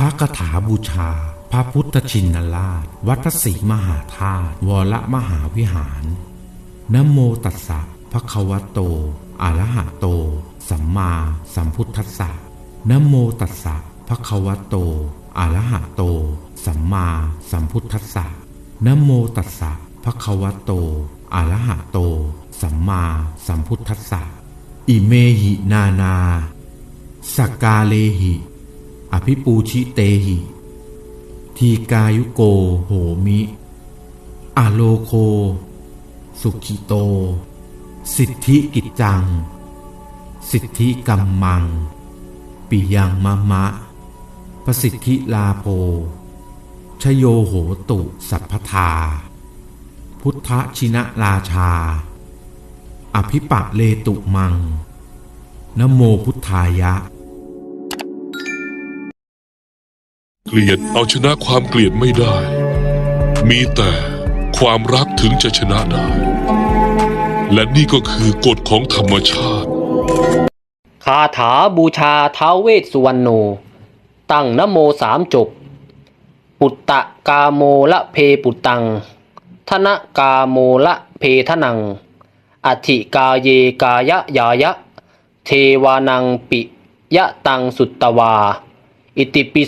ระคาถาบูชา พระพุทธชินราช วัดศรีมหาธาตุวรมหาวิหารนโมตัสสะภะคะวะโตอะระหะโต สัมมาสัมพุทธัสสะนโมตัสสะภะคะวะโตอะระหะโต สัมมาสัมพุทธัสสะนโมตัสสะภะคะวะโตอะระหะโต สัมมาสัมพุทธัสสะอิเมหินานาสกกาเลหิ อภิปูชิเตหิ ทีกายุโกโหมิอะโลโค สุขิโต สิทธิกิจจัง สิทธิกัมมัง ปิยังมะมะ ประสิทธิลาโภชโยโหตุสัพพทา พุทธชินะราชา อภิปะเลตุมังนโมพุทธายะ เกลียดเอาชนะความเกลียดไม่ได้ มีแต่ความรักถึงจะชนะได้ และนี่ก็คือกฎของธรรมชาติ คาถาบูชาท้าวเวสสุวรรณโน ตั้งนโมสามจบ ปุตตะกาโมละเพปุตตัง ธนกาโมละเพทนัง อธิกาเยกายะยายะ เทวานังปิยะตังสุตตวา อิติปิ